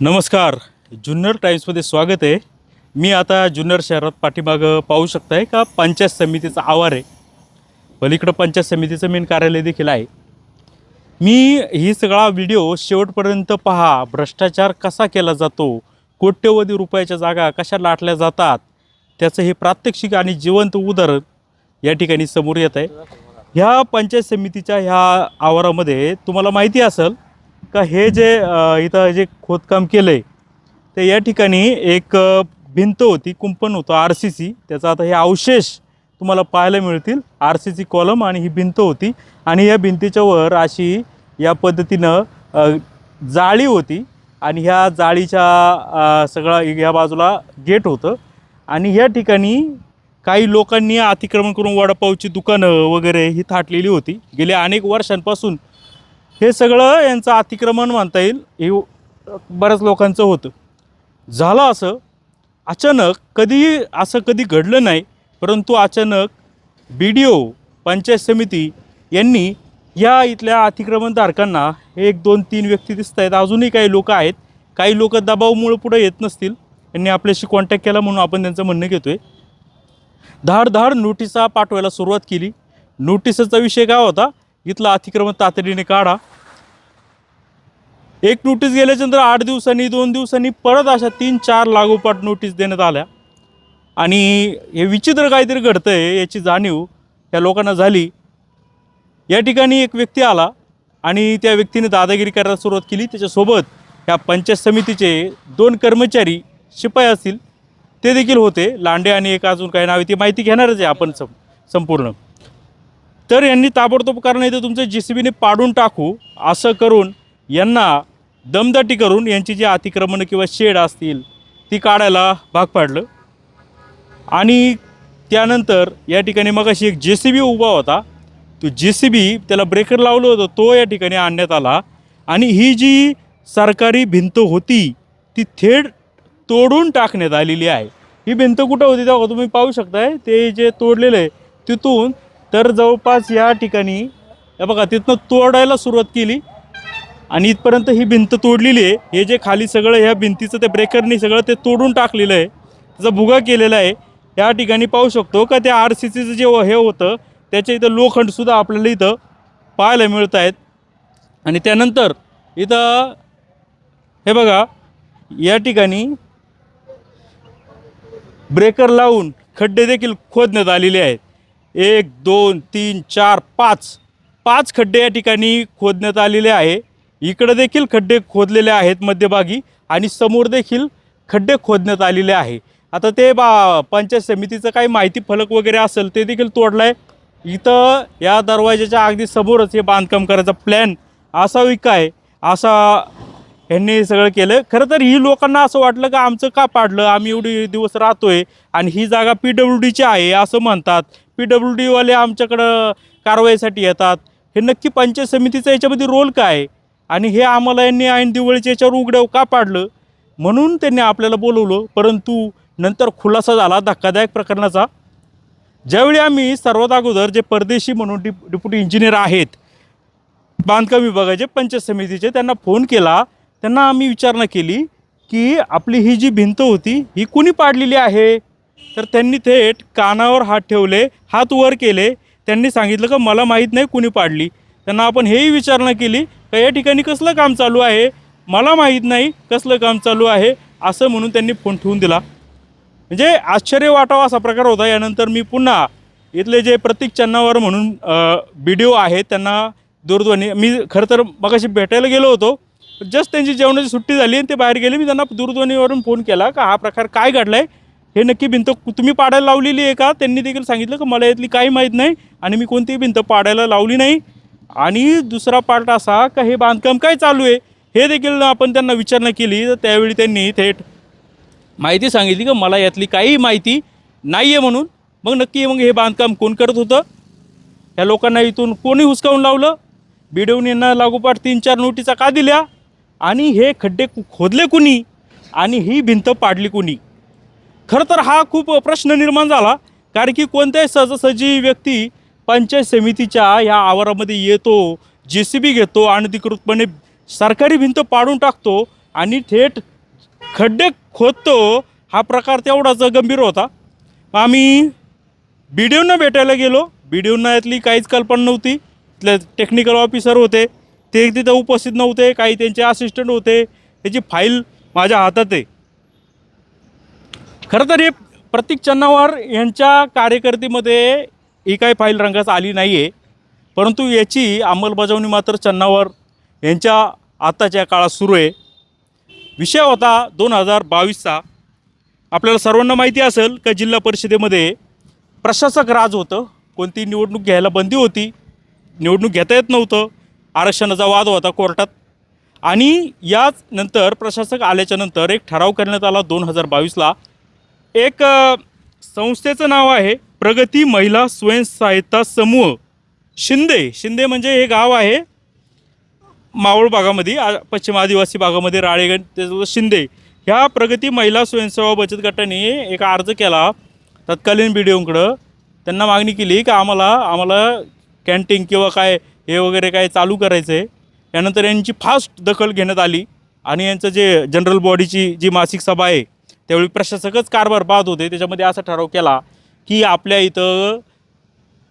नमस्कार. जुन्नर टाईम्समध्ये स्वागत आहे. मी आता जुन्नर शहरात पाठीमागं पाहू शकताय का? पंचायत समितीचा आवार आहे. पलीकडं पंचायत समितीचं मेन कार्यालय देखील आहे. मी ही सगळा व्हिडिओ शेवटपर्यंत पहा. भ्रष्टाचार कसा केला जातो? कोट्यवधी रुपयाच्या जागा कशा लाटल्या जातात? त्याचं हे प्रात्यक्षिक आणि जिवंत उदाहरण या ठिकाणी समोर येत आहे. ह्या पंचायत समितीच्या ह्या आवारामध्ये तुम्हाला माहिती असेल का हे जे इथं जे खोदकाम केलं आहे ते या ठिकाणी एक भिंत होती कुंपण होतं आर सी सी. त्याचा आता हे अवशेष तुम्हाला पाहायला मिळतील. आर सी सी कॉलम आणि ही भिंत होती. आणि या भिंतीच्या वर अशी या पद्धतीनं जाळी होती. आणि ह्या जाळीच्या सगळा ह्या बाजूला गेट होतं. आणि या ठिकाणी काही लोकांनी अतिक्रमण करून वडापावची दुकानं वगैरे ही थाटलेली होती. गेल्या अनेक वर्षांपासून हे सगळं यांचं अतिक्रमण म्हणता येईल हे बऱ्याच लोकांचं होतं. झालं असं अचानक कधीही असं कधी घडलं नाही परंतु अचानक बी डी ओ पंचायत समिती यांनी या इथल्या अतिक्रमणधारकांना एक दोन तीन व्यक्ती दिसत आहेत. अजूनही काही लोक आहेत. काही लोक दबावमुळं पुढे येत नसतील. यांनी आपल्याशी कॉन्टॅक्ट केला म्हणून आपण त्यांचं म्हणणं घेतो आहे धाड धाड नोटिसा पाठवायला सुरुवात केली. नोटिसचा विषय काय होता? इथलं अतिक्रमण तातडीने काढा. एक नोटीस गेल्याच्यानंतर आठ दिवसांनी दोन दिवसांनी परत अशा तीन चार लागोपाठ नोटीस देण्यात आल्या. आणि हे विचित्र काहीतरी घडतं आहे याची जाणीव या लोकांना झाली. या ठिकाणी एक व्यक्ती आला आणि त्या व्यक्तीने दादागिरी करायला सुरुवात केली. त्याच्यासोबत ह्या पंचायत समितीचे दोन कर्मचारी शिपाई असतील ते देखील होते. लांडे आणि एक अजून काही नाव आहे ती माहिती घेणारच आहे आपण सं संपूर्ण. तर यांनी ताबडतोब कारण इथं तुमचं जे सी बीने पाडून टाकू असं करून यांना दमदाटी करून यांची जी अतिक्रमणं किंवा शेड असतील ती काढायला भाग पाडलं. आणि त्यानंतर या ठिकाणी मग अशी एक जे सी बी उभा होता. तो जे सी बी त्याला ब्रेकर लावलं होतं तो या ठिकाणी आणण्यात आला. आणि ही जी सरकारी भिंत होती ती थेट तोडून टाकण्यात आलेली आहे. ही भिंत कुठं होती तेव्हा तुम्ही पाहू शकताय ते जे तोडलेलं आहे तिथून तर जवळपास या ठिकाणी हे बघा तिथनं तोडायला सुरुवात केली. आणि इथपर्यंत ही भिंत तोडलेली आहे. हे जे खाली सगळं ह्या भिंतीचं ते ब्रेकरनी सगळं ते तोडून टाकलेलं आहे. त्याचा भुगा केलेला आहे. या ठिकाणी पाहू शकतो का त्या आर सी सीचं जे हे होतं त्याच्या इथं लोखंडसुद्धा आपल्याला इथं पाहायला मिळत आहेत. आणि त्यानंतर इथं हे बघा या ठिकाणी ब्रेकर लावून खड्डे देखील खोदण्यात आलेले आहेत. एक दोन तीन चार पाच. पाच खड्डे या ठिकाणी खोदण्यात आलेले आहे. इकडं देखील खड्डे खोदलेले आहेत मध्यभागी आणि समोर देखील खड्डे खोदण्यात आलेले आहे. आता ते बा पंचायत समितीचं काही माहिती फलक वगैरे असेल ते देखील तोडलं आहे इथं या दरवाजाच्या अगदी समोरच हे बांधकाम करायचा प्लॅन असावी काय असा ह्यांनी सगळं केलं. खरं तर ही लोकांना असं वाटलं का आमचं का पाडलं? आम्ही एवढी दिवस राहतोय आणि ही जागा पी डब्ल्यू डीची आहे असं म्हणतात. पी डब्ल्यू डीवाले आमच्याकडं कारवाईसाठी येतात. हे नक्की पंचायत समितीचा याच्यामध्ये रोल काय? आहे? आणि हे आम्हाला यांनी ऐन दिवाळीच्या याच्यावर उघड्याव का पाडलं? म्हणून त्यांनी आपल्याला बोलवलं. परंतु नंतर खुलासा झाला धक्कादायक प्रकरणाचा. ज्यावेळी आम्ही सर्वात अगोदर जे परदेशी म्हणून डिप डिप्युटी इंजिनियर आहेत बांधकाम विभागाचे पंचायत समितीचे त्यांना फोन केला. त्यांना आम्ही विचारणा केली की आपली ही जी भिंत होती ही कुणी पाडलेली आहे? तर त्यांनी थेट कानावर हात ठेवले हात वर केले. त्यांनी सांगितलं का मला माहीत नाही कुणी पाडली. त्यांना आपण हेही विचारणा केली का या ठिकाणी कसलं काम चालू आहे? मला माहीत नाही कसलं काम चालू आहे असं म्हणून त्यांनी फोन ठेवून दिला. म्हणजे आश्चर्य वाटावा असा प्रकार होता. यानंतर मी पुन्हा इथले जे प्रतीक चन्नावर म्हणून बी डी ओ आहेत त्यांना दूरध्वनी मी खरं तर मगाशी भेटायला गेलो होतो. जस्ट त्यांची जेवणाची सुट्टी झाली आणि ते बाहेर गेले. मी त्यांना दूरध्वनीवरून फोन केला का हा प्रकार काय घडला आहे हे नक्की भिंत तुम्ही पाडायला लावलेली आहे का? त्यांनी देखील सांगितलं की मला यातली काही माहीत नाही आणि मी कोणतीही भिंत पाडायला लावली नाही. आणि दुसरा पार्ट असा का हे बांधकाम काय चालू आहे? हे देखील आपण त्यांना विचारणा केली. तर त्यावेळी त्यांनी थेट माहिती सांगितली की मला यातली काही माहिती नाही आहे म्हणून. मग नक्की मग हे बांधकाम कोण करत होतं? ह्या लोकांना इथून कोणी हुसकावून लावलं? बिडवून यांना लागोपाठ तीन चार नोटिसा का दिल्या? आणि हे खड्डे खोदले कुणी? आणि ही भिंत पाडली कुणी? खरं तर हा खूप प्रश्न निर्माण झाला कारण की कोणत्याही सहजासहजी व्यक्ती पंचायत समितीच्या ह्या आवारामध्ये येतो जे सी बी घेतो अनधिकृतपणे सरकारी भिंत पाडून टाकतो आणि थेट खड्डे खोदतो हा प्रकार तेवढाच गंभीर होता. आम्ही बी डी ओंना भेटायला गेलो. बी डी ओंना यातली काहीच कल्पना नव्हती. तिथले टेक्निकल ऑफिसर होते. ते तिथं उपस्थित नव्हते. काही त्यांचे असिस्टंट होते. त्याची फाईल माझ्या हातात आहे. खरं तर हे प्रतीक चन्नावर यांच्या कार्यकर्तीमध्ये ही काही फाईल रंगास आली नाही आहे परंतु याची अंमलबजावणी मात्र चन्नावर यांच्या आत्ताच्या काळात सुरू आहे. विषय होता दोन हजार बावीसचा. आपल्याला सर्वांना माहिती असेल का जिल्हा परिषदेमध्ये प्रशासक राज होतं. कोणती निवडणूक घ्यायला बंदी होती. निवडणूक घेता येत नव्हतं. आरक्षणाचा वाद होता कोर्टात. आणि याच नंतर प्रशासक आल्याच्यानंतर एक ठराव करण्यात आला दोन हजार बावीसला. एक संस्थेचं नाव आहे प्रगती महिला स्वयंसहायता समूह. शिंदे शिंदे म्हणजे हे गाव आहे मावळ भागामध्ये पश्चिम आदिवासी भागामध्ये राळेगण त्याचं शिंदे. ह्या प्रगती महिला स्वयंसेवा बचत गटाने एक अर्ज केला तत्कालीन बी डी ओंकडं त्यांना मागणी केली की आम्हाला आम्हाला कॅन्टीन किंवा काय हे वगैरे काय चालू करायचं आहे यानंतर यांची फास्ट दखल घेण्यात आली आणि यांचं जे जनरल बॉडीची जी मासिक सभा आहे त्यावेळी प्रशासकच कारभार पाहत होते. त्याच्यामध्ये असा ठराव केला की आपल्या इथं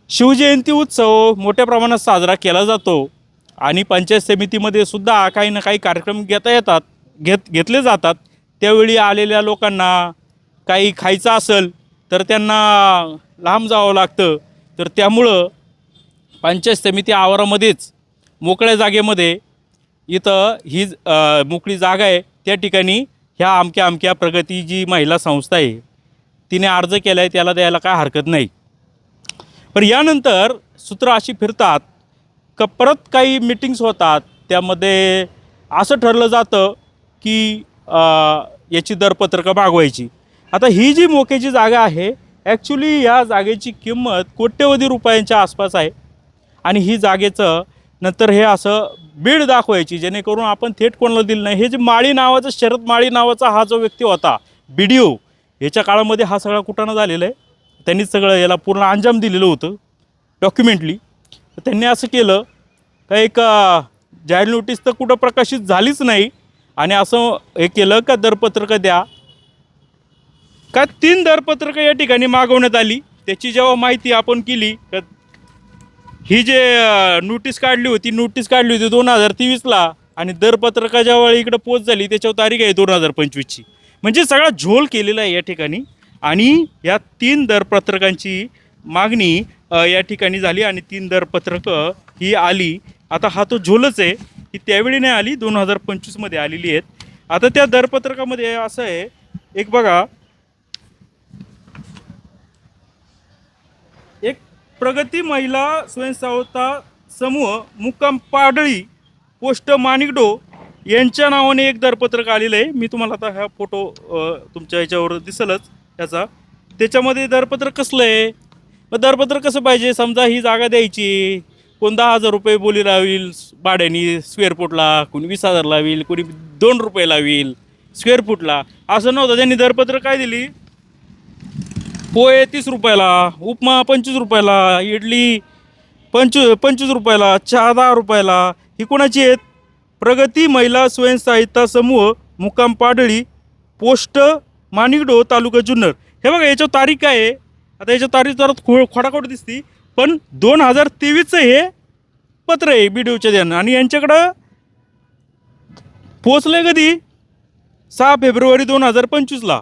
शिवजयंती उत्सव मोठ्या प्रमाणात साजरा केला जातो आणि पंचायत समितीमध्ये सुद्धा काही ना काही कार्यक्रम घेता येतात घेत घेतले जातात. त्यावेळी आलेल्या लोकांना काही खायचं असेल तर त्यांना लांब जावं लागतं. तर त्यामुळं पंचायत समिती आवारामध्येच मोकळ्या जागेमध्ये इथं ही मोकळी जागा आहे. त्या ठिकाणी ह्या अमक्या अमक्या प्रगती जी महिला संस्था आहे तिने अर्ज केला आहे त्याला द्यायला काय हरकत नाही. पण यानंतर सूत्र अशी फिरतात का परत काही मिटिंग्स होतात त्यामध्ये असं ठरलं जातं की याची दरपत्रकं मागवायची. आता ही जी मोक्याची जागा आहे ॲक्च्युली या जागेची किंमत कोट्यवधी रुपयांच्या आसपास आहे. आणि ही जागेचं नंतर हे असं बीड दाखवायची जेणेकरून आपण थेट कोणाला दिलं नाही. हे जे माळी नावाचं शरद माळी नावाचा हा जो व्यक्ती होता बी डी ओ याच्या काळामध्ये हा सगळा कुटाणा झालेला आहे. त्यांनीच सगळं याला पूर्ण अंजाम दिलेलं होतं डॉक्युमेंटली. त्यांनी असं केलं का एक जाहीर नोटीस तर कुठं प्रकाशित झालीच नाही. आणि असं हे केलं का दरपत्रकं द्या. का तीन दरपत्रकं या ठिकाणी मागवण्यात आली. त्याची जेव्हा माहिती आपण केली तर ही जे नोटीस काढली होती नोटीस काढली होती दोन हजार तेवीसला आणि दरपत्रका ज्यावेळी इकडं पोच झाली त्याच्यावर तारीख आहे दोन हजार पंचवीसची. म्हणजे सगळा झोल केलेला आहे या ठिकाणी आणि या तीन दरपत्रकांची मागणी या ठिकाणी झाली आणि तीन दरपत्रकं ही आली. आता हा तो झोलच आहे ही त्यावेळी नाही आली दोन हजार पंचवीसमध्ये आलेली आहेत. आता त्या दरपत्रकामध्ये असं आहे एक बघा एक प्रगती महिला स्वयंसहायता समूह मुक्काम पाडळी पोस्ट माणिकडो यांच्या नावाने एक दरपत्रक आलेलं आहे. मी तुम्हाला आता हा फोटो तुमच्या याच्यावर दिसलच त्याचा त्याच्यामध्ये दरपत्रक कसलं आहे? मग दरपत्रक कसं पाहिजे? समजा ही जागा द्यायची. कोण दहा हजार रुपये बोली लावील भाड्याने स्क्वेअर फूटला कोणी वीस हजार लावील कोणी दोन रुपये लावील स्क्वेअर फूटला असं नव्हतं. त्यांनी दरपत्रक काय दिली? पोहे तीस रुपयाला उपमा पंचवीस रुपयाला इडली पंचवीस पंचवीस रुपयाला चहा दहा रुपयाला. ही कोणाची आहेत? प्रगती महिला स्वयंसहायता समूह मुक्काम पाडळी पोस्ट माणिकडो तालुका जुन्नर. हे बघा याच्यावर तारीख काय आहे? आता याच्या तारीख जरा खो खोडाखोड दिसती पण दोन हजार तेवीसचं हे पत्र आहे बी डी ओच्या ध्यान आणि यांच्याकडं पोचलं कधी? सहा फेब्रुवारी दोन हजार पंचवीसला.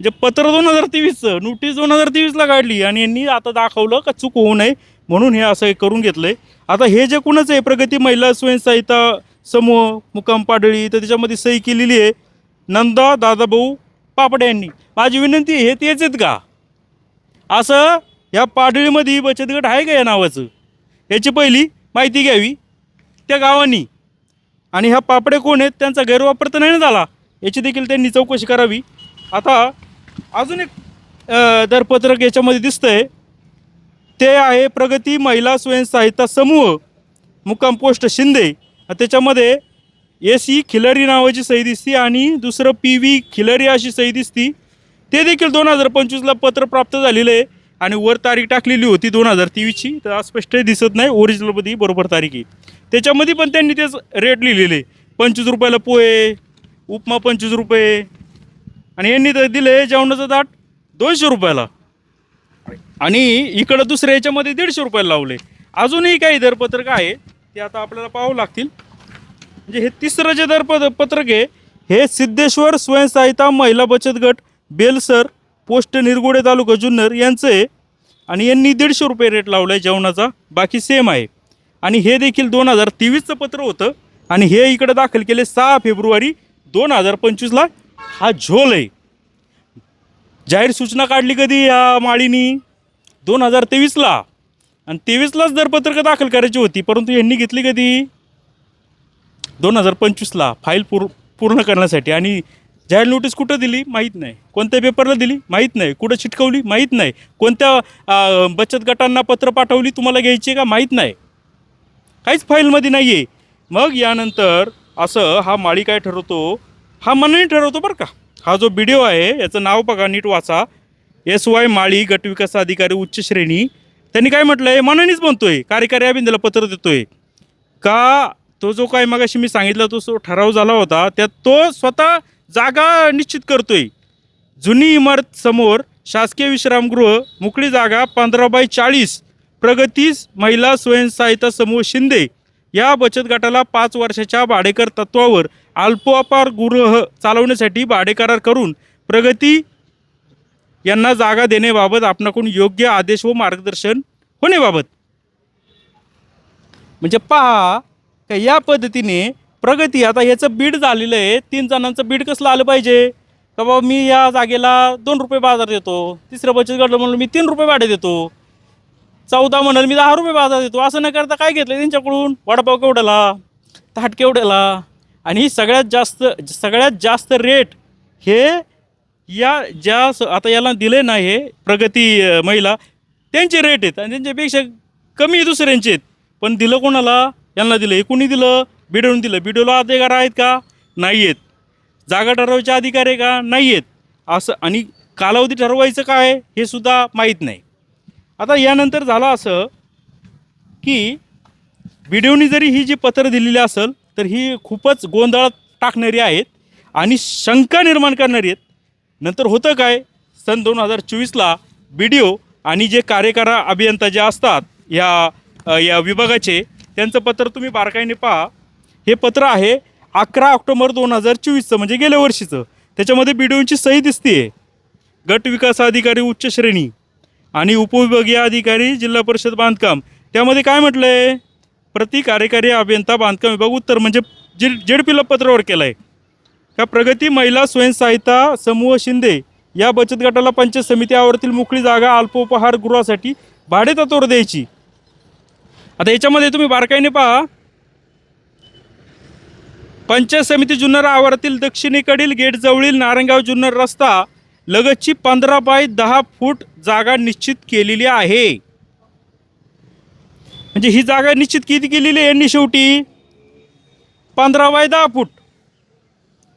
म्हणजे पत्र दोन हजार तेवीसचं नोटीस दोन हजार तेवीसला काढली आणि यांनी आता दाखवलं का चूक होऊ नये म्हणून हे असं हे करून घेतलं आहे आता हे जे कोणाचं आहे प्रगती महिला स्वयंसहायता समूह मुक्काम पाडळी तर त्याच्यामध्ये सही केलेली आहे नंदा दादाभाऊ पापडे यांनी. माझी विनंती हे तेच आहेत का? असं या पाडळीमध्ये बचत गट आहे का या नावाचं? याची पहिली माहिती घ्यावी. त्या गावांनी. आणि ह्या पापडे कोण आहेत त्यांचा गैरवापर तर नाही ना झाला. याची देखील त्यांनी चौकशी करावी. आता अजून एक अ, दरपत्रक याच्यामध्ये दिसतंय. ते आहे प्रगती महिला स्वयंसहायता समूह मुक्काम पोस्ट शिंदे. त्याच्यामध्ये एस ई खिलरी नावाची सही दिसती आणि दुसरं पी व्ही खिलरी अशी सही दिसती. ते देखील दोन हजार पंचवीसला पत्र प्राप्त झालेलं आहे आणि वर तारीख टाकलेली होती दोन हजार तेवीसची. तर अस्पष्ट दिसत नाही ओरिजिनलमध्ये बरोबर तारीख आहे. त्याच्यामध्ये पण त्यांनी तेच रेट लिहिलेले पंचवीस रुपयाला पोहे उपमा पंचवीस रुपये आणि यांनी तर दिले जेवणाचं ताट दोनशे रुपयाला. आणि इकडं दुसऱ्या याच्यामध्ये दीडशे रुपयाला लावले. अजूनही काही दरपत्रक आहे ते आता आपल्याला पाहावं लागतील. म्हणजे हे तिसरं जे दरपद पत्रक आहे हे सिद्धेश्वर स्वयंसहायता महिला बचत गट बेलसर पोस्ट निरगुडे तालुका जुन्नर यांचं आहे. आणि यांनी दीडशे रुपये रेट लावला आहे जेवणाचा बाकी सेम आहे. आणि हे देखील दोन हजार तेवीसचं पत्र होतं. आणि हे इकडं दाखल केले सहा फेब्रुवारी दोन हजार पंचवीसला. हा झोल आहे. जाहीर सूचना काढली कधी या माळीनी? दोन हजार तेवीसला. आणि तेवीसलाच दरपत्रकं दाखल करायची होती परंतु यांनी घेतली कधी? दोन हजार पंचवीसला. फाईल पूर पूर्ण करण्यासाठी. आणि जाहीर नोटीस कुठं दिली? माहीत नाही. कोणत्या पेपरला दिली? माहीत नाही. कुठं चिटकवली? माहीत नाही. कोणत्या बचत गटांना पत्र पाठवली तुम्हाला घ्यायची का? माहीत नाही. काहीच फाईलमध्ये नाही आहे मग यानंतर असं हा माळी काय ठरवतो? हा मनाने ठरवतो बरं का. हा जो व्हिडिओ आहे याचं नाव बघा नीट वाचा. एस वाय माळी गटविकास अधिकारी उच्च श्रेणी. त्यांनी काय म्हटलं आहे मनानेच म्हणतोय. कार्यकारी अभिंदला पत्र देतोय. का तो जो काय मगाशी मी सांगितलं तो जो ठराव झाला होता त्यात तो स्वतः जागा निश्चित करतोय. जुनी इमारत समोर शासकीय विश्रामगृह मोकळी जागा पंधरा बाय चाळीस प्रगतीस महिला स्वयंसहायता समूह शिंदे. या बचत गटाला पाच वर्षाच्या भाडेकर तत्वावर अल्पोपार गृह चालवण्यासाठी भाडेकरार करून प्रगती यांना जागा देण्याबाबत आपणाकडून योग्य आदेश व मार्गदर्शन होण्याबाबत. म्हणजे पहा का या पद्धतीने प्रगती आता ह्याचं बीड झालेलं आहे तीन जणांचं बीड कसलं आलं पाहिजे? का बाबा मी या जागेला दोन रुपये बाजार देतो तिसरं बचत गट म्हणून मी तीन रुपये भाडे देतो. चौदा म्हणाल मी दहा रुपये बाजार देतो. असं न करता काय घेतलं त्यांच्याकडून? वडापाव केवढ्याला? ताट केवढ्याला? आणि सगळ्यात जास्त सगळ्यात जास्त रेट हे या ज्या स- आता याला दिले ना हे प्रगती महिला त्यांचे रेट आहेत. आणि त्यांच्यापेक्षा कमी दुसऱ्यांचे आहेत. पण दिलं कोणाला? यांना दिलं. हे कोणी दिलं? बिडोन दिलं. बिडोला अधिकार आहेत का? नाही आहेत. जागा ठरवायचे अधिकार आहे का? नाही आहेत. असं आणि कालावधी ठरवायचं काय? हे सुद्धा माहीत नाही. आता यानंतर झालं असं की व्हिडिओनी जरी ही जी पत्र दिलेली असेल तर ही खूपच गोंधळात टाकणारी आहेत आणि शंका निर्माण करणारी आहेत. नंतर होतं काय? सन दोन हजार चोवीसला बी डी ओ आणि जे कार्यकारा अभियंता जे असतात या या विभागाचे त्यांचं पत्र तुम्ही बारकाईने पहा. हे पत्र आहे अकरा ऑक्टोबर दोन हजार चोवीसचं म्हणजे गेल्या वर्षीचं. त्याच्यामध्ये बी डी ओची सही दिसते गट विकास अधिकारी उच्च श्रेणी. आणि उपविभागीय अधिकारी जिल्हा परिषद बांधकाम. त्यामध्ये काय म्हटलं आहे प्रति कार्यकारी अभियंता बांधकाम विभाग उत्तर म्हणजे जे जेड पीला पत्रावर केलं आहे का प्रगती महिला स्वयंसहायता समूह शिंदे या बचत गटाला पंचायत समिती आवारातील मोकळी जागा अल्पोपहार गृहासाठी भाडे तत्वावर द्यायची. आता याच्यामध्ये तुम्ही बारकाईने पहा. पंचायत समिती जुन्नर आवारातील दक्षिणेकडील गेटजवळील नारायणगाव जुन्नर रस्ता लगतची पंधरा बाय दहा फूट जागा निश्चित केलेली आहे. म्हणजे ही जागा निश्चित किती केलेली आहे यांनी शेवटी? पंधरा बाय दहा फूट.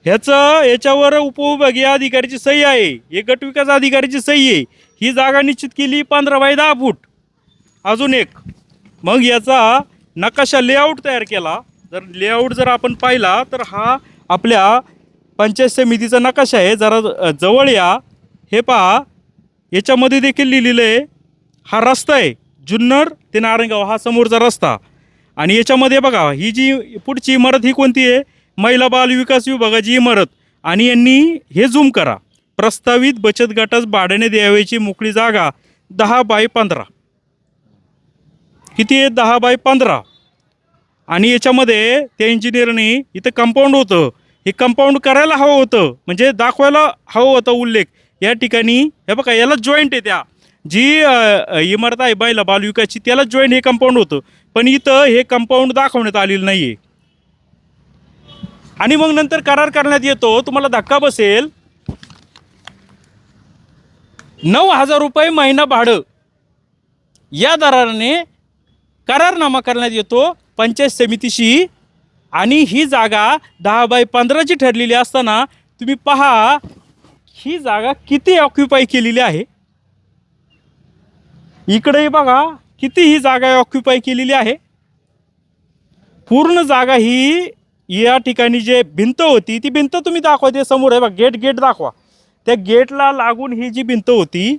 ह्याचं याच्यावर उपविभागीय अधिकारीची सही आहे. हे गटविकास अधिकारीची सही आहे. ही जागा निश्चित केली पंधरा बाय दहा फूट. अजून एक. मग याचा नकाशा लेआउट तयार केला. जर लेआउट जर आपण पाहिला तर हा आपल्या पंचायत समितीचा नकाशा आहे. जरा जवळ या. हे पहा. याच्यामध्ये देखील लिहिलेलं आहे हा रस्ता आहे. जुन्नर ते नारायणगाव हा समोरचा रस्ता. आणि याच्यामध्ये बघा ही जी पुढची इमारत ही कोणती आहे? महिला बाल विकास विभागाची इमारत. आणि यांनी हे झूम करा. प्रस्तावित बचत गटास भाड्याने द्यावयाची मोकळी जागा दहा बाय पंधरा. किती आहे? दहा बाय पंधरा. आणि याच्यामध्ये त्या इंजिनियरनी इथं कंपाऊंड होतं. हे कंपाऊंड करायला हवं होतं. म्हणजे दाखवायला हवं होतं उल्लेख. या ठिकाणी हे बघा याला जॉईंट आहे त्या. जी इमारत आहे बायला बालविकाची त्याला जॉईंट हे कंपाऊंड होतं. पण इथं हे कंपाऊंड दाखवण्यात आलेलं नाही आहे आणि मग नंतर करार करण्यात येतो. तुम्हाला धक्का बसेल. नऊ हजार रुपये महिना भाडं. या दराने करारनामा करण्यात येतो. पंचायत समितीशी आणि ही जागा दहा बाय पंधराची ठरलेली असताना तुम्ही पहा ही जागा किती ऑक्युपाय केलेली आहे? इकडे बघा किती ही जागा ऑक्युपाय केलेली आहे? पूर्ण जागा ही या ठिकाणी जे भिंत होती ती भिंत तुम्ही दाखवा ते समोर आहे बघा गेट गेट दाखवा. त्या गेटला लागून ही जी भिंत होती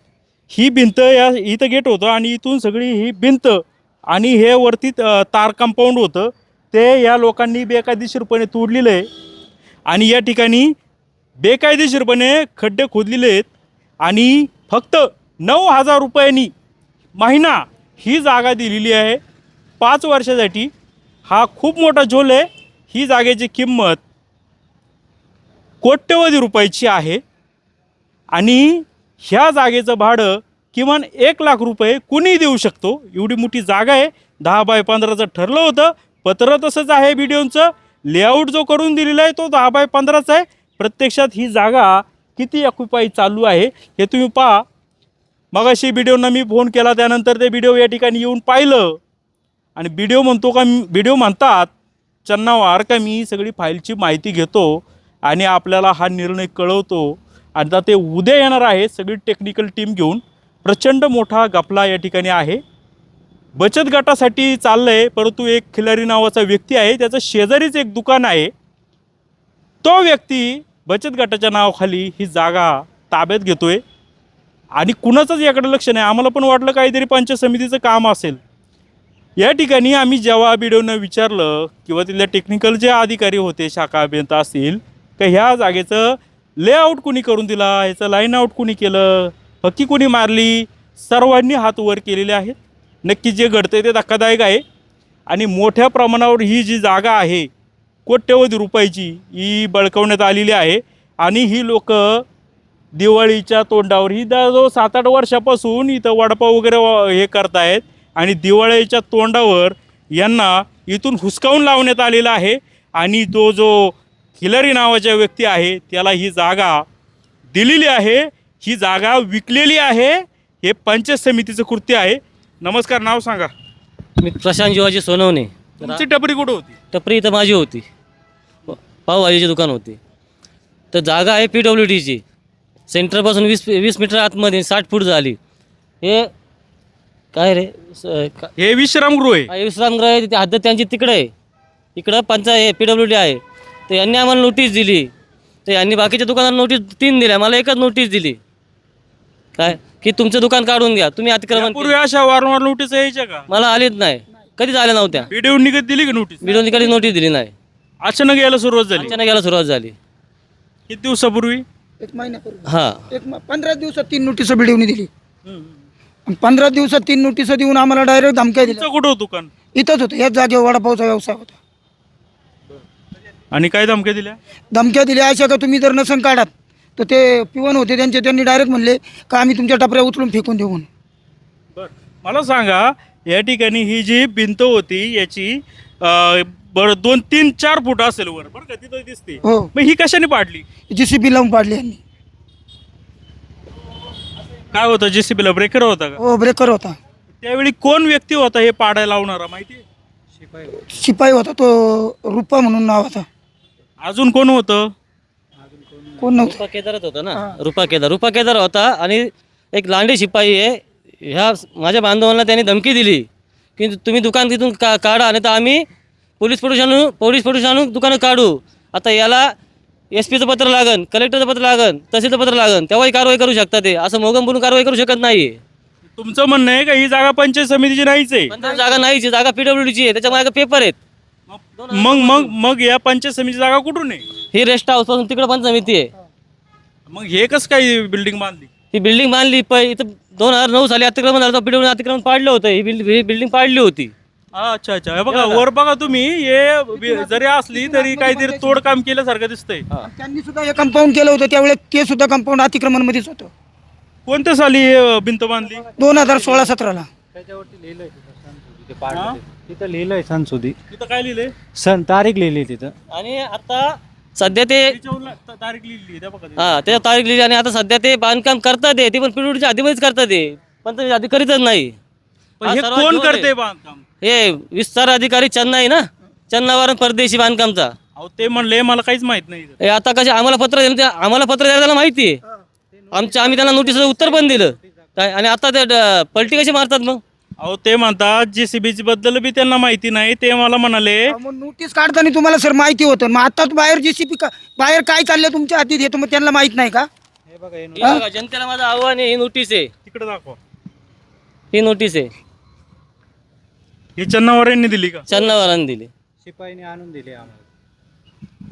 ही भिंत या इथं गेट होतं आणि इथून सगळी ही भिंत आणि हे वरती तार कंपाऊंड होतं. ते या लोकांनी बेकायदेशीरपणे तोडलेलं आहे आणि या ठिकाणी बेकायदेशीरपणे खड्डे खोदलेले आहेत. आणि फक्त नऊ हजार रुपयांनी महिना ही जागा दिलेली आहे. पाच वर्षासाठी हा खूप मोठा झोल आहे. ही जागेची किंमत कोट्यवधी रुपयाची आहे. आणि ह्या जागेचं भाडं किमान एक लाख रुपये कुणीही देऊ शकतो. एवढी मोठी जागा आहे. दहा बाय पंधराचं ठरलं होतं. पत्र तसंच आहे व्हिडिओचं लेआउट जो करून दिलेला आहे तो दहा बाय पंधराचा आहे. प्रत्यक्षात ही जागा किती अकुपाई चालू आहे हे तुम्ही पहा. मग अशी मी फोन केला त्यानंतर ते व्हिडिओ या ठिकाणी येऊन पाहिलं. आणि व्हिडिओ म्हणतो का व्हिडिओ म्हणतात चन्नावार का मी सगळी फाईलची माहिती घेतो आणि आपल्याला हा निर्णय कळवतो. आणि आता ते उद्या येणार आहे सगळी टेक्निकल टीम घेऊन. प्रचंड मोठा गपला या ठिकाणी आहे. बचत गटासाठी चाललं आहे परंतु एक खिलारी नावाचा व्यक्ती आहे त्याचं शेजारीच एक दुकान आहे. तो व्यक्ती बचत गटाच्या नावाखाली ही जागा ताब्यात घेतोय. आणि कुणाचंच याकडे लक्ष नाही. आम्हाला पण वाटलं काहीतरी पंचायत समितीचं काम असेल. या ठिकाणी आम्ही जेव्हा बिडोनं विचारलं किंवा तिथल्या टेक्निकल जे अधिकारी होते शाखा अभियंता असतील का ह्या जागेचं लेआउट कुणी करून दिला? ह्याचं लाईन आउट कुणी केलं? पक्की कुणी मारली? सर्वांनी हात वर केलेले आहेत. नक्की जे घडतंय ते धक्कादायक आहे. आणि मोठ्या प्रमाणावर ही जी जागा आहे कोट्यवधी रुपयाची ही बळकवण्यात आलेली आहे. आणि ही लोक दिवाळीच्या तोंडावर ही जवळ सात आठ वर्षापासून इथं वडापाव वगैरे व- हे करतायत. आणि दिवाळीच्या तोंडावर यांना इथून हुसकावून लावण्यात आलेला आहे. आणि तो जो खिलरी नावाच्या व्यक्ती आहे त्याला ही जागा दिलेली आहे. ही जागा विकलेली आहे. हे पंचायत समितीचं कृत्य आहे. नमस्कार नाव सांगा. मी प्रशांत जीवाजी सोनवणे. तुमची टपरी कुठं होती? टपरी इथं माझी होती. पावभाजीची दुकान होती. तर जागा आहे पी डब्ल्यू डीची सेंटरपासून वीस वीस मीटर आतमध्ये साठ फूट झाली. हे काय रे? स- का- हे विश्रामगृह आहे. हा, विश्रामगृह आहे. तिथे हद्द त्यांची तिकडे आहे. इकडं पंचायत पी डब्ल्यू डी आहे. तर यांनी आम्हाला नोटीस दिली. तर यांनी बाकीच्या दुकानाला नोटीस तीन दिल्या. मला एकच नोटीस दिली. काय? की तुमचं दुकान काढून घ्या. तुम्ही अतिक्रमण पूर्वी केलं. अशा वारंवार नोटीस यायच्या का? मला आलीच नाही. कधीच आल्या नव्हत्या. व्हिडिओ निघत दिली का नोटीस? बिडोनी कधी नोटीस दिली नाही. अचानक यायला सुरुवात झाली. अचानक यायला सुरुवात झाली. किती दिवसापूर्वी? एक महिन्यापूर्वी. हां. एक म- पंधरा दिवसात तीन नोटिसं बिडवणी दिली. आणि पंधरा दिवसात तीन नोटिसं देऊन आम्हाला डायरेक्ट धमक्या दिल्या. तुमचं कुठं होतं दुकान? इथंच होतं. याच जागेवर वडापावचा व्यवसाय होता. आणि काय धमक्या दिल्या? धमक्या दिल्या अशा का तुम्ही जर नसन काढात. तर ते पिवण होते त्यांचे त्यांनी डायरेक्ट म्हणले का आम्ही तुमच्या टपऱ्या उचलून फेकून देऊ म्हणून. बर. मला सांगा या ठिकाणी ही जी भिंत होती याची अं, बरं दोन तीन चार फूट असेल वर बरं का? तिथं दिसते. हो. मग ही कशाने पाडली? जी सी बी लावून पाडली यांनी. काय होतं? जेसीबीला ब्रेकर होता का? हो ब्रेकर होता. त्यावेळी कोण व्यक्ती होता हे पाडायला लावणारा माहिती शिपाई होता तो रुपा म्हणून नाव होता. अजून कोण होतं? कोण नव्हतं? रुपा केदारच होता ना? रुपा केदार. रुपा केदार होता आणि एक लांडी शिपाई आहे. ह्या माझ्या बांधवांना त्यांनी धमकी दिली की तुम्ही दुकान तिथून का काढा आणि तर आम्ही पोलीस आणू पोलीस आणून दुकानं काढू. आता याला एस पीचं पत्र लागन कलेक्टरचं पत्र लागन तहसीलचं पत्र लागन तेव्हाही कारवाई करू शकता ते. असं मोगम बोलून कारवाई करू शकत नाही तुमचं म्हणणं आहे का? ही जागा पंचायत समितीची नाहीच आहे. पण जागा नाहीची जागा पीडब्ल्यूडीची आहे. त्याच्या माझ्या पेपर आहेत. मग मग मग या पंचायत समितीची जागा कुठून आहे? ही रेस्ट हाऊसपासून तिकडं पण समिती आहे. मग हे कसं काय बिल्डिंग बांधली? ही बिल्डिंग बांधली प इथं दोन हजार नऊ साली अतिक्रमण झालं होतं अतिक्रमण पाडलं होतं. ही बिल्ड ही बिल्डिंग पाडली होती. अच्छा अच्छा. हे बघा वर बघा तुम्ही हे बी- जरी असली तरी काहीतरी तोडकाम केल्यासारखं दिसतंय. त्यांनी सुद्धा हे कंपाऊंड केलं होतं त्यावेळेस ते सुद्धा कंपाऊंड अतिक्रमणमध्येच होतं. कोणत्या साली हे भिंत बांधली? दोन हजार सोळा सतराला. हा? तिथं लिहिलंय सणसुदी तिथं काय लिहिलंय? सण तारीख लिहिली तिथं. आणि आता सध्या ते त्याच्यावर ता- तारीख लिहिली त्या बघा हा त्याच्या तारीख लिहिली आणि आता सध्या ते बांधकाम करतात ते. पण पिढीच्या आधीमध्येच करतात ते. पण ते आधी करीतच नाही. पण हा हे सर्वात कोण जोर आहे. करते बांधकाम? हे विस्तार अधिकारी चेन्नई ना? चन्नावरून परदेशी बांधकामचा. अहो ते म्हणले मला काहीच माहीत नाही हे आता कसे आम्हाला पत्र दिलं ते आम्हाला पत्र द्यायला त्याला माहिती आहे. आमच्या आम्ही त्यांना नोटीसचं उत्तर पण दिलं. काय आणि आता ते पलटी कशी मारतात मग? अहो ते म्हणतात जेसीबीची बद्दल बी त्यांना माहिती नाही ते मला म्हणाले. मग नोटीस काढताना तुम्हाला सर माहिती होतं. मग आता बाहेर जेसीबी का बाहेर काय चाललंय तुमच्या हातीत येतं मग त्यांना माहीत नाही का? हे बघा बघा, जनतेला माझं आव्हान आहे ही नोटीस आहे. तिकडे दाखवा. ही नोटीस आहे. ही चन्नावर यांनी दिली का? चन्नावरांनी दिली. शिपाईने आणून दिले आम्हाला.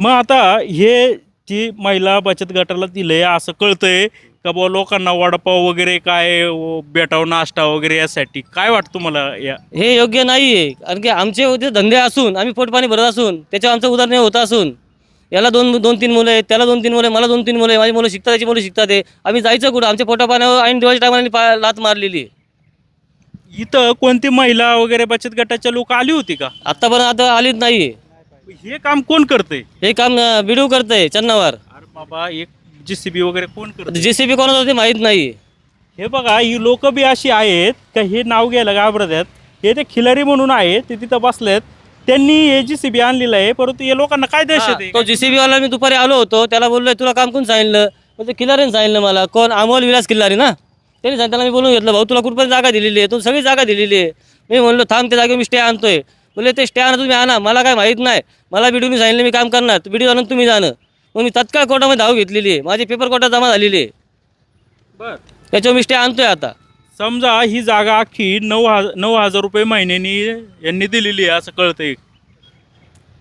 मग आता हे ती महिला बचत गटाला दिलंय असं कळतंय का बुवा लोकांना वडापाव वगैरे काय व बेटाव नाश्ता वगैरे यासाठी? काय वाटतं तुम्हाला या? हे योग्य नाही आहे कारण की आमचे होते धंदे असून आम्ही पोटपाणी भरत असून त्याच्यावर आमचं उदाहरण होत असून याला दोन दोन तीन मुलं आहेत त्याला दोन तीन मुलं आहे मला दोन तीन मुलं आहे माझी मुलं शिकतात त्याची मुलं शिकतात आहे आम्ही जायचं कुठं? आमच्या पोटापाण्यावर ऐन दिवाळीच्या टायमाला पा लात मारलेली आहे. इथं कोणती महिला वगैरे बचत गटाच्या लोक आली होती का? आत्तापर्यंत आता आलीच नाही आहे हे काम कोण करतंय? हे काम बिडू करतंय चन्नावर. अरे बाबा एक जेसीबी वगैरे कोण करत जे सी बी कोणाचं होते माहीत नाही. हे बघा ही लोक बी अशी आहेत का हे नाव घ्यायला घाबरत आहेत. हे ते खिलारी म्हणून आहेत ते तिथं बसलेत. त्यांनी हे जी सी बी आणलेलं आहे परंतु हे लोकांना काय दहशत आहे तो? जेसीबी वाला मी दुपारी आलो होतो त्याला बोललोय तुला काम कोण सांगितलं? म्हणजे किल्लारीने सांगितलं मला कोण? अमोल विलास किल्लारी ना? त्यांनी सांगितलं त्याला मी बोलून घेतलं भाऊ तुला कुठपर्यंत जागा दिलेली आहे? तू सगळी जागा दिलेली आहे. मी म्हणलो थांब त्या जागेवर मी स्टे आणतोय. बोलले ते स्टे आणा तुम्ही आणा मला काय माहीत नाही. मला बिडूनी सांगितलं मी काम करणार. बिडू आणून तुम्ही जाणं. मग मी तत्काळ कोर्टामध्ये धाव घेतलेली आहे. माझी पेपर कोर्टात जमा झालेली आहे. बर. त्याच्यावर मी स्टे आणतोय आता. समजा ही जागा अख्खी नऊ हजार नऊ हजार रुपये महिन्यानी यांनी दिलेली आहे असं कळतंय.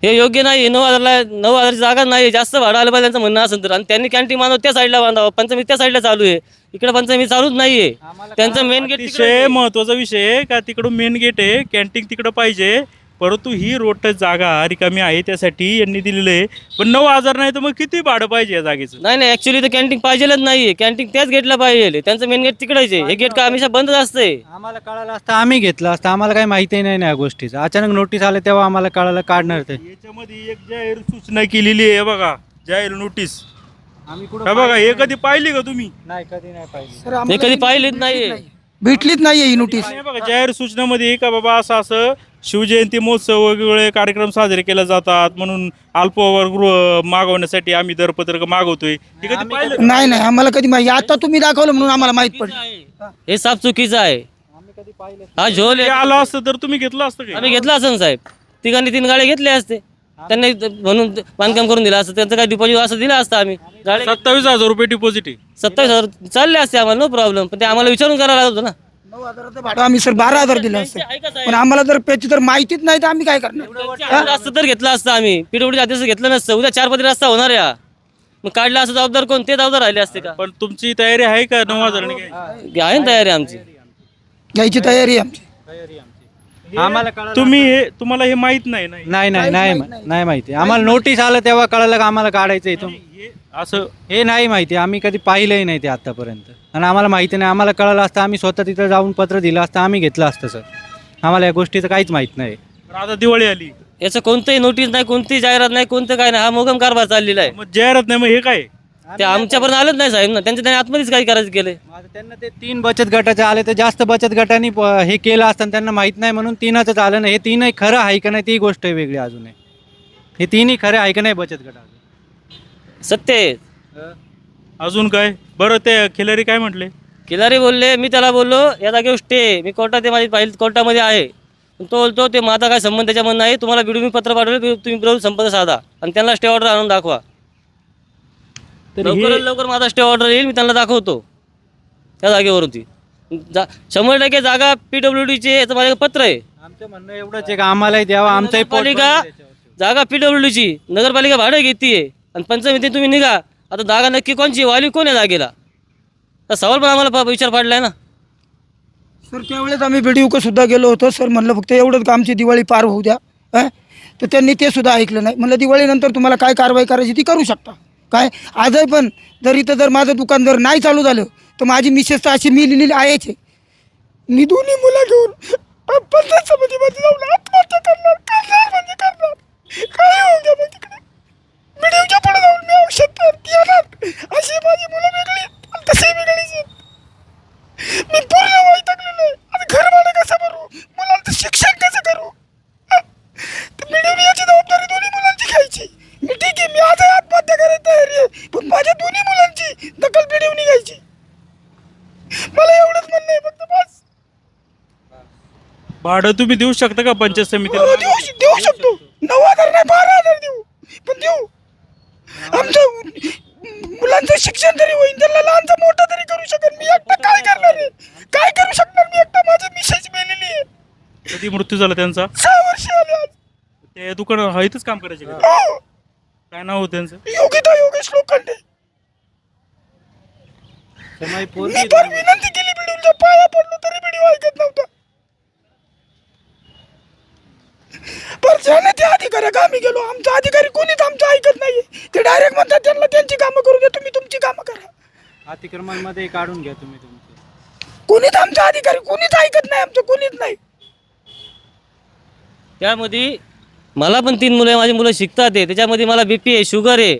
हे योग्य नाही नऊ हजारला नऊ हजारची जागा नाही जास्त भाडं आलं पाहिजे त्यांचं म्हणणं असेल तर. आणि त्यांनी कॅन्टीन बांधावं त्या साईडला बांधावं. पंचमी त्या साईडला चालू आहे. इकडे पंचमी चालूच नाही आहे. त्यांचं मेन गेट अतिशय महत्त्वाचा विषय आहे का? तिकडून मेन गेट आहे कॅन्टीन तिकडं पाहिजे. परंतु ही रोड जागा रिकामी आहे त्यासाठी यांनी दिलेलं आहे. पण नऊ हजार नाही तर मग किती भाडं पाहिजे या जागेचं? नाही नाही ऍक्च्युली तर कॅन्टीन पाहिजेलच नाही कॅन्टीन त्याच गेटला पाहिजे. त्यांचं मेन गेट तिकडेच आहे. हे गेट का हमेशा बंदच असते आम्हाला कळालं असतं आम्ही घेतलं असतं. आम्हाला काही माहिती नाही ना या गोष्टीचं. अचानक नोटीस आले तेव्हा आम्हाला कळालं काढणार ते. याच्यामध्ये एक जाहीर सूचना केलेली आहे बघा. जाहीर नोटीस आम्ही का बघा हे कधी पाहिली का तुम्ही? नाही कधी नाही पाहिजे हे कधी पाहिलेच नाहीये. भेटलीच नाहीये ही नोटीस हे बघा जाहीर सूचनामध्ये का बाबा असं असं शिवजयंती महोत्सव वेगवेगळे कार्यक्रम साजरे केले जातात म्हणून अल्पवर गृह मागवण्यासाठी आम्ही दरपत्रक मागवतोय. हे कधी पाहिलं? नाही नाही आम्हाला कधी माहिती आता तुम्ही दाखवलं म्हणून आम्हाला माहीत पडलं. हे साफ चुकीचं आहे. हा झोल हे आहे. आलं असतं तर तुम्ही घेतलं असतं का? आम्ही घेतला असं साहेब. तिघांनी तीन गाड्या घेतल्या असते. त्यांनी म्हणून बांधकाम करून दिलं असतं. त्यांचं काय डिपॉझिट असं दिलं असतं आम्ही. सत्तावीस हजार रुपये डिपॉझिट सत्तावीस हजार चालले असते आम्हाला नो प्रॉब्लेम पण ते आम्हाला विचारून करायला लागत होतं ना. नऊ हजाराचं भाडं. आम्ही सर बारा हजार दिलं असतं. पण आम्हाला जर त्याची तर माहितीच नाही तर आम्ही काय करणार? असतं तर घेतलं असतं आम्ही. पीडब्ल्यूडी आदेश घेतलं नसतं. उद्या चार पदरी रस्ता होणार या. मग काढला असं जबाबदार कोण? ते जबाबदार राहिले असते का? पण तुमची तयारी आहे का? नऊ हजार? आहे ना तयारी आमची. घ्यायची तयारी आहे आमची. आम्हाला तुम्ही हे तुम्हाला हे माहीत नाही ना? नाही नाही नाही नाही. माहिती. आम्हाला नोटीस आलं तेव्हा कळालं का आम्हाला काढायचं इथून? हे असं हे नाही माहिती. आम्ही कधी पाहिलंही नाही ते आतापर्यंत. आणि आम्हाला माहिती नाही. आम्हाला कळलं असतं आम्ही स्वतः तिथं जाऊन पत्र दिलं असतं आम्ही घेतलं असतं सर. आम्हाला या गोष्टीचं काहीच माहीत नाही. पण आता दिवाळी आली. याचं कोणतंही नोटीस नाही कोणतीही जाहिरात नाही कोणतं काय नाही. हा मोगम कारभार चाललेला आहे. मग जाहिरात नाही मग हे काय? ते आमच्यापर्यंत आलंच नाही साहेब. ना त्यांच्या त्यांनी आतमध्येच काही करायचं केलंय. आता त्यांना ते तीन बचत गटाचे आले तर जास्त बचत गटांनी प- हे केलं असतं आणि त्यांना माहीत नाही म्हणून तीनच आलं नाही. हे तीनही खरं आहे का नाही ती गोष्ट आहे वेगळी अजून आहे. हे तीनही खरे आहे का नाही बचत गट सत्य आहे. अजून काय? बरं ते खिलारी काय म्हटले? किलारी बोलले मी त्याला बोललो या जागेवर स्टे मी कोर्टात आहे माझी फाईल कोर्टामध्ये आहे. पण तो बोलतो ते माझा काय संबंध त्याच्यामध्ये नाही. तुम्हाला बिडू मी पत्र पाठवलं बि- तुम्ही बरोबर संपर्क साधा. आणि त्यांना स्टे ऑर्डर आणून दाखवा. तर लवकरात लवकर माझा स्टे ऑर्डर येईल मी त्यांना दाखवतो. त्या जागेवरती. जा शंभर टक्के जागा पी डब्ल्यू डीची याचं माझ्याकडे पत्र आहे. आमचं म्हणणं एवढंच आहे का? आम्हालाही द्यावा आमचाही पोट नगरपालिका भरेल त्याच्यावरती. जागा पी डब्ल्यू डीची नगरपालिका भाडं घेते आणि पंचमीती तुम्ही निघा. आता जागा नक्की कोणची? वाली कोण आहे जागेला तर सवाल पण आम्हाला प- विचार आहे ना. सर त्यावेळेस आम्ही बीडीओ सुद्धा गेलो होतो. सर म्हणलं फक्त एवढंच आमची दिवाळी पार होऊ द्या? हां तर त्यांनी ते सुद्धा ऐकलं नाही. म्हणलं दिवाळीनंतर तुम्हाला काय कारवाई करायची ती करू शकता. काय? आजही पण जर इथं जर माझं दुकान जर नाही चालू झालं तर माझी मिसेस तर अशी मी लिहिलेली आहेच आहे. मी दोन्ही मुलं घेऊन पंचायत समितीमध्ये जाऊन आत्महत्या करणार करणार म्हणजे करणार काय होऊ द्या मग तिकडे? बीडीओच्या पुढे जाऊन मी औषध येणार अशी माझी मुलं वेगळी आणि तशी वेगळीच आहेत. मी पूर्ण वैतागलेलो आहे. आता घर भाडं कसं भरू? मुलांचं शिक्षण कसं करू? हा? तर मिळून याची जबाबदारी दोन्ही मुलांची घ्यायची. मी ठीक आहे मी आज आत्महत्या करायला तयारी आहे. पण माझ्या दोन्ही मुलांची दखल पिढीवून घ्यायची. मला एवढंच म्हणणं आहे फक्त बस. भाडं तुम्ही देऊ शकता का पंचायत हो, समितीला मृत्यू झाला त्यांचा. सहा वर्ष आले आज. ते दुकान हा इथंच काम करायचे का? हो. काय नाव होतं त्यांचं? योगिता योगेश लोखंडे. माझी मी पोरगी तर विनंती केली बिडूच्या पाया पडलो तरी बिडीओ ऐकत नव्हता. पण ज्याने ते अधिकारी कामी गेलो आमचा अधिकारी कोणीच आमचं ऐकत नाहीये. ते डायरेक्ट म्हणतात त्यांना त्यांची कामं करू द्या तुम्ही तुमची कामं करा. अतिक्रमणमध्ये काढून घ्या तुम्ही तुमचे. कोणीच आमचा अधिकारी कोणीच ऐकत नाही आमचं कोणीच नाही. त्यामध्ये मला पण तीन मुलं आहे माझी मुलं शिकतात आहे. त्याच्यामध्ये मला बी पी आहे शुगर आहे.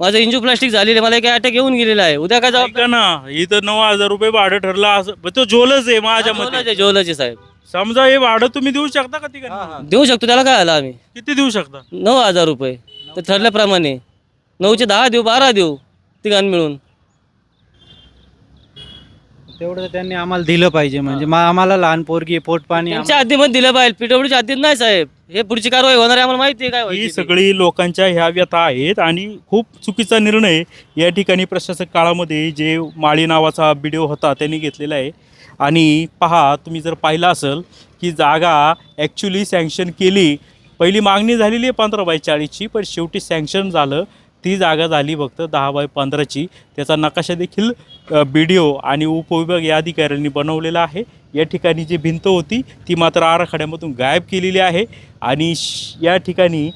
माझं इंजू प्लास्टिक झालेलं आहे मला एक अटॅक येऊन गेलेला आहे. उद्या काय जबाबदार ऐका ना इथं नऊ हजार रुपये भाडं ठरलं असं पण तो झोलच आहे माझ्या जोलच मते. आहे साहेब. समजा हे भाडं तुम्ही देऊ शकता का तिकडे देऊ शकतो त्याला काय आलं आम्ही? किती देऊ शकता? नऊ हजार रुपये. तर ठरल्याप्रमाणे. नऊचे दहा देऊ बारा देऊ तिघांना मिळून. तेवढं त्यांनी आम्हाला दिलं पाहिजे म्हणजे मा- आम्हाला लहान पोरगी पोट पाणी त्यांच्या हद्दीमध्ये दिलं पाहिजे. पीडब्ल्यूच्या हद्दीत नाही साहेब. हे पुढची कारवाई होणार आहे आम्हाला माहिती आहे काय ही व्हायची ती. सगळी लोकांच्या ह्या व्यथा आहेत आणि खूप चुकीचा निर्णय या ठिकाणी प्रशासक काळामध्ये जे माळी नावाचा व्हिडिओ होता त्यांनी घेतलेला आहे. आणि पहा तुम्ही जर पाहिलं असेल की जागा ॲक्च्युली सँक्शन केली. पहिली मागणी झालेली आहे पंधरा बाय चाळीसची पण शेवटी सँक्शन झालं. ती जागा झाली फक्त दहा बाय पंधराची. त्याचा नकाशा देखील बी डी ओ आणि उपविभाग या अधिकाऱ्यांनी बनवलेला आहे. या ठिकाणी जी भिंत होती ती मात्र आराखड्यामधून गायब केलेली आहे. आणि श- या ठिकाणी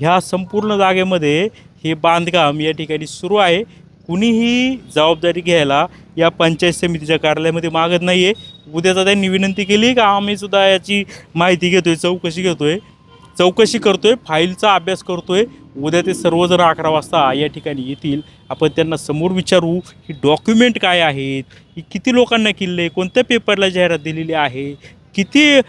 ह्या संपूर्ण जागेमध्ये हे बांधकाम या ठिकाणी सुरू आहे. कुणीही जबाबदारी घ्यायला या पंचायत समितीच्या कार्यालयामध्ये मागत नाही आहे उद्याचा त्यांनी विनंती केली का आम्हीसुद्धा याची माहिती घेतो आहे चौकशी घेतो आहे चौकशी करतोय फाईलचा अभ्यास करतोय. उद्या ते सर्वजण अकरा वाजता या ठिकाणी येतील. आपण त्यांना समोर विचारू ही डॉक्युमेंट काय आहेत ही किती लोकांना किल्ले कोणत्या पेपरला जाहिरात दिलेली आहे किती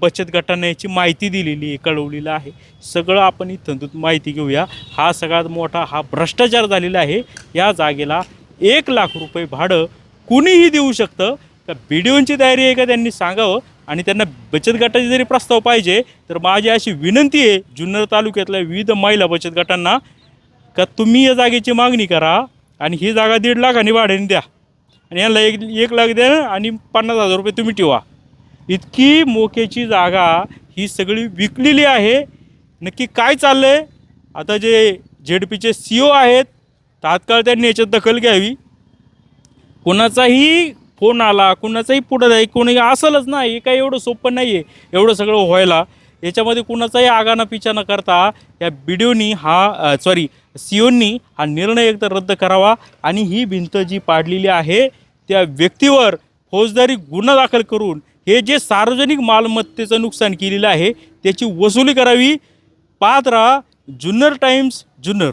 बचत गटांना याची माहिती दिलेली आहे कळवलेलं आहे. सगळं आपण इथं माहिती घेऊया. हा सगळ्यात मोठा हा भ्रष्टाचार झालेला आहे. या जागेला एक लाख रुपये भाडं कुणीही देऊ शकतं. का ओंची तयारी आहे का त्यांनी सांगावं? आणि त्यांना बचत गटाचे जरी प्रस्ताव पाहिजे तर माझी अशी विनंती आहे जुन्नर तालुक्यातल्या विविध महिला बचत गटांना का तुम्ही या जागेची मागणी करा आणि ही जागा दीड लाखांनी भाड्याने द्या. आणि यांना एक एक लाख द्या आणि पन्नास हजार रुपये तुम्ही ठेवा. इतकी मोक्याची जागा ही सगळी विकलेली आहे. नक्की काय चाललं आहे आता जे झेड पीचे सी ओ आहेत तात्काळ त्यांनी याच्यात दखल घ्यावी. कोणाचाही फोन आला कुणाचाही पुढं जाई कोणी असलच नाही काही एवढं सोपं नाही आहे एवढं सगळं व्हायला याच्यामध्ये कुणाचाही आगाना पिछा न करता या बिडिओनी हा सॉरी सीओनी हा निर्णय एकतर रद्द करावा आणि ही भिंत जी पाडलेली आहे त्या व्यक्तीवर फौजदारी गुन्हा दाखल करून हे जे सार्वजनिक मालमत्तेचं नुकसान केलेलं आहे त्याची वसुली करावी. पाहत राहा जुन्नर टाइम्स जुन्नर.